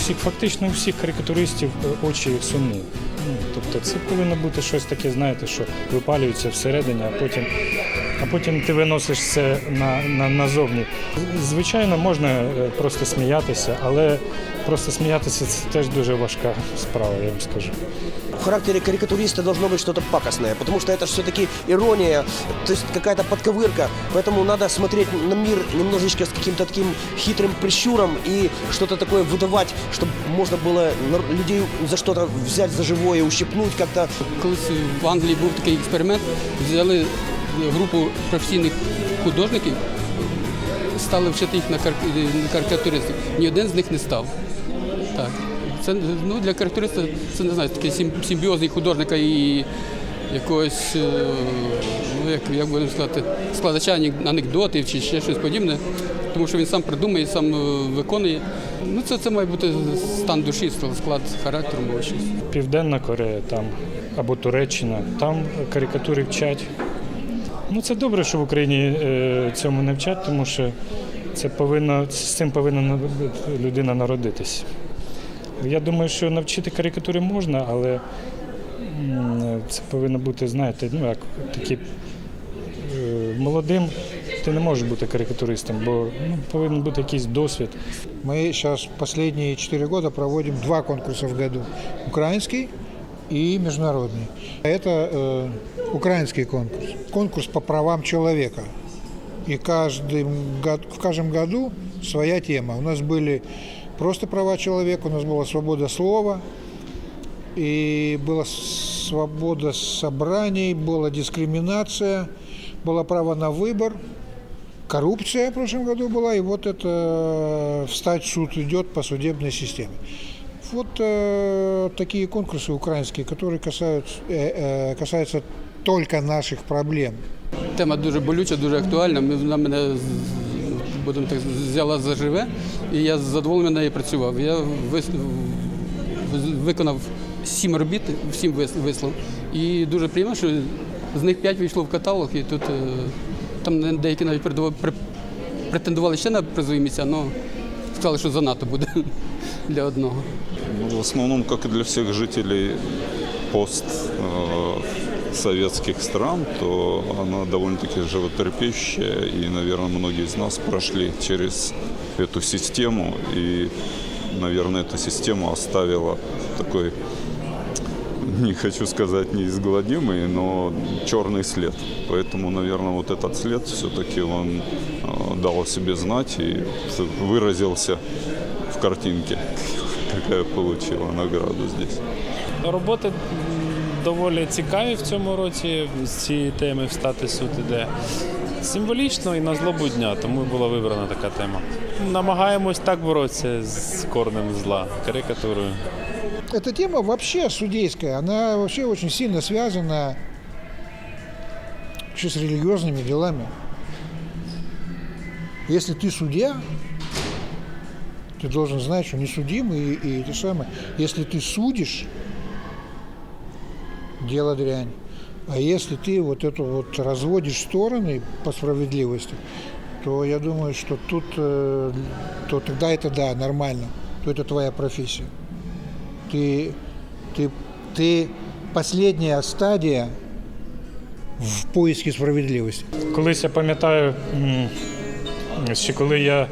всіх, фактично у всіх карикатуристів е, очі сумні. Ну, тобто це повинно бути щось таке, знаєте, що випалюється всередині, а потім, а потім ти виносиш це на, на, назовні. Звичайно, можна е, просто сміятися, але просто сміятися це теж дуже важка справа, я вам скажу. В характере карикатуриста должно быть что-то пакостное, потому что это все-таки ирония, то есть какая-то подковырка. Поэтому надо смотреть на мир немножечко с каким-то таким хитрым прищуром и что-то такое выдавать, чтобы можно было нар- людей за что-то взять за живое, ущипнуть как-то. Колись в Англії був такий експеримент, взяли групу професійних художників, стали вчити їх на, кар... на карикатуристів. Ні один з них не став. Так. Це ну, для карикатуриста це не знаю, такий сим- симбіоз і художника і якогось, е, ну, як, як будемо сказати, складача анекдотів чи ще щось подібне. Тому що він сам придумує, сам е, виконує. Ну, це, це має бути стан душі, склад характеру. Південна Корея там або Туреччина, там карикатури вчать. Ну це добре, що в Україні е, цьому не вчать, тому що це повинно, з цим повинна людина народитись. Я думаю, що навчити карикатури можна, але це повинно бути, знаєте, ну як такі е, молодим. Ти не можеш бути карикатуристом, бо ну, повинен бути якийсь досвід. Мы сейчас последние четыре года проводим два конкурса в году. Украинский и международный. Это э, украинский конкурс. Конкурс по правам человека. И каждый, год- в каждом году своя тема. У нас были просто права человека, у нас была свобода слова, и была свобода собраний, была дискриминация, было право на выбор, коррупция в прошлом году была, и вот это э, встать в суд идет по судебной системе. Вот э, такие конкурсы украинские, которые касаются, э, э, касаются только наших проблем. Тема дуже болюча, дуже актуальна. Ми- Вона мене з- будемо так взяла за живе, і я з задоволенням на неї працював. Я вис- в- виконав сім робіт, всім вис- вислав. І дуже приємно, що з них п'ять війшло в каталог, і тут е, там деякі навіть передавали- пре- претендували ще на призові місця, але сказали, що занадто буде для одного. Ну, в основном, как и для всех жителей пост э, советских стран, то она довольно-таки животрепещущая, и, наверное, многие из нас прошли через эту систему, и, наверное, эта система оставила такой, не хочу сказать неизгладимый, но черный след. Поэтому, наверное, вот этот след все-таки он э, дал о себе знать и выразился в картинке, какая получила награду здесь. Роботи м, доволі цікаві в цьому році з цієї теми встати суд іде. Символічно і на злобу дня, тому була вибрана така тема. Намагаємось так боротися з корнем зла, карикатурою. Эта тема вообще судейская, она вообще очень сильно связана вообще с религиозными делами. Если ты судья, ты должен знать, что не судим, и, и это самое. Если ты судишь, дело дрянь. А если ты вот это вот разводишь стороны по справедливости, то я думаю, что тут, э, то тогда это да, нормально, то это твоя профессия. Ты, ты, ты последняя стадия в поиске справедливости. Колись я пам'ятаю, коли я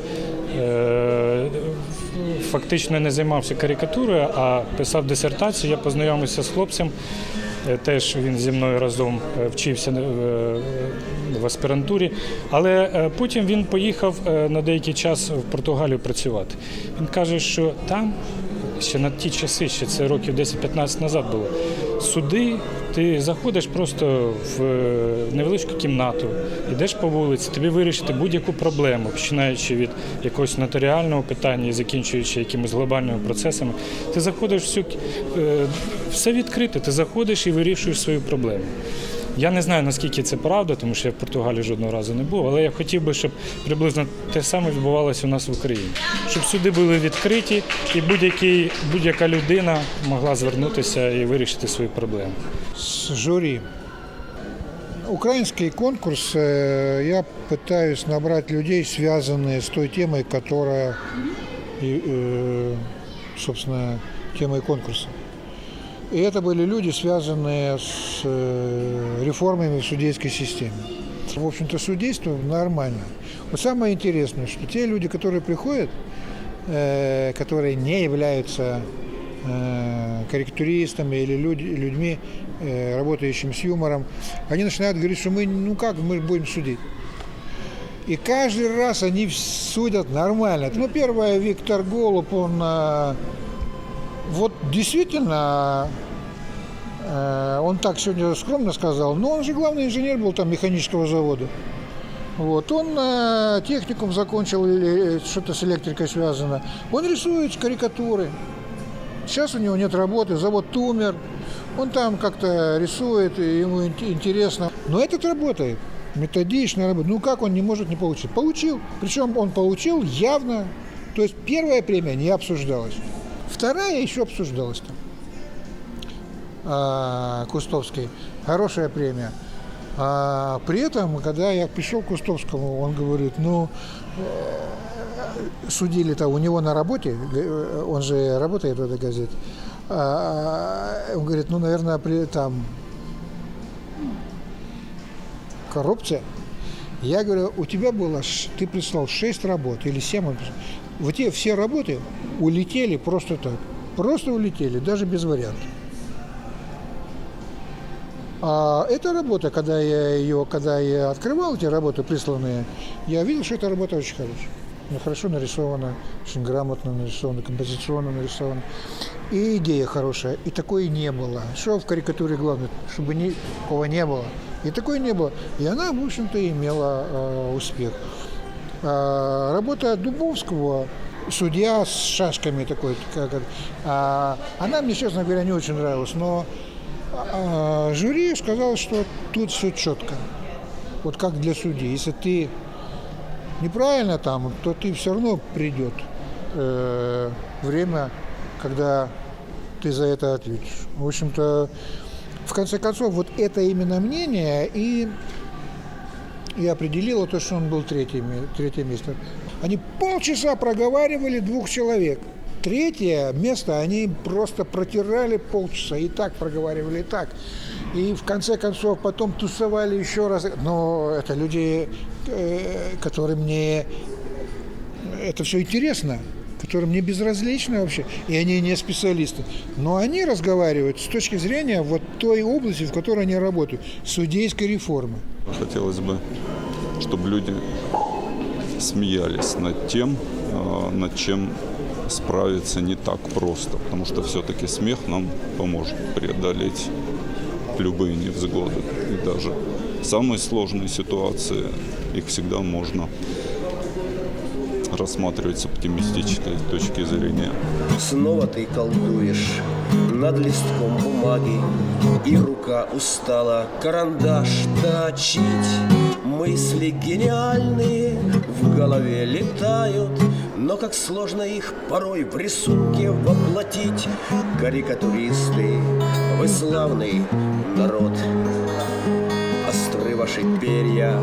фактично не займався карикатурою, а писав дисертацію, я познайомився з хлопцем. е, Теж він зі мною разом е, вчився е, в аспірантурі, але потім він поїхав на деякий час в Португалію працювати. Він каже, що там ще на ті часи, ще це років 10-15 назад було. Суди, ти заходиш просто в е, невеличку кімнату, йдеш по вулиці, тобі вирішити будь-яку проблему, починаючи від якогось нотаріального питання і закінчуючи якимись глобальними процесами. Ти заходиш всю е, все відкрите, ти заходиш і вирішуєш свою проблему. Я не знаю, наскільки це правда, тому що я в Португалії жодного разу не був, але я хотів би, щоб приблизно те саме відбувалося у нас в Україні. Щоб суди були відкриті і будь-який, будь-яка людина могла звернутися і вирішити свої проблеми. С жюри. Украинский конкурс, э, я пытаюсь набрать людей, связанные с той темой, которая, и, э, собственно, темой конкурса. И это были люди, связанные с э, реформами в судейской системе. В общем-то, судейство нормально. Вот самое интересное, что те люди, которые приходят, э, которые не являются э, карикатуристами или людьми, работающими с юмором, они начинают говорить, что мы, ну как, мы будем судить. И каждый раз они судят нормально. Ну, первое, Виктор Голуб, он вот действительно, э, он так сегодня скромно сказал, но он же главный инженер был там механического завода. Вот, он э, техникум закончил или что-то с электрикой связано. Он рисует карикатуры. Сейчас у него нет работы, завод умер. Он там как-то рисует, ему ин- интересно. Но этот работает. Методично работает. Ну как он не может не получить? Получил. Причем он получил явно. То есть первая премия не обсуждалась. Вторая еще обсуждалась там. А, Кустовский. Хорошая премия. А при этом, когда я пришел к Кустовскому, он говорит, ну, э, судили-то у него на работе, э, он же работает в этой газете, А, он говорит, ну, наверное, при, там коррупция. Я говорю, у тебя было, ты прислал 6 работ или 7, он прислал. Вот те все работы улетели просто так. Просто улетели, даже без вариантов. А эта работа, когда я ее, когда я открывал эти работы присланные, я видел, что эта работа очень хорошая. Ну, хорошо нарисована, очень грамотно нарисована, композиционно нарисована. И идея хорошая, и такой не было. Что в карикатуре главное, чтобы ни, такого не было. И такой не было. И она, в общем-то, имела э, успех. А, работа Дубовского, судья с шашками такой, как, а, она мне, честно говоря, не очень нравилась, но а, жюри сказало, что тут все четко. Вот как для судьи. Если ты неправильно там, то ты все равно придет э, время, когда ты за это ответишь. В общем-то, в конце концов, вот это именно мнение и, и определило то, что он был третье, ме- третье место. Они полчаса проговаривали двух человек. Третье место они просто протирали полчаса. И так проговаривали, и так. И в конце концов потом тусовали еще раз. Но это люди, э, которым не это все интересно, которым не безразлично вообще, и они не специалисты. Но они разговаривают с точки зрения вот той области, в которой они работают, судейской реформы. Хотелось бы, чтобы люди смеялись над тем, э, над чем справиться не так просто, потому что все-таки смех нам поможет преодолеть любые невзгоды. И даже самые сложные ситуации, их всегда можно рассматривать с оптимистической точки зрения. Снова ты колдуешь над листком бумаги И рука устала карандаш точить. Мысли гениальные в голове летают Но как сложно их порой в рисунке воплотить. Карикатуристы, вы славный народ. Остры ваши перья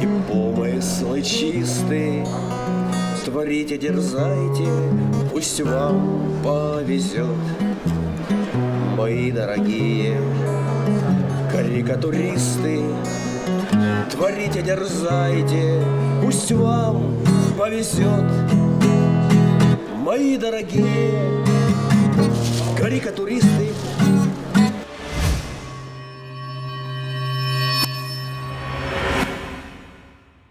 и помыслы чисты Творите, дерзайте, пусть вам повезет. Мои дорогие карикатуристы Творите, дерзайте, пусть вам повезет. Мои дорогие карикатуристы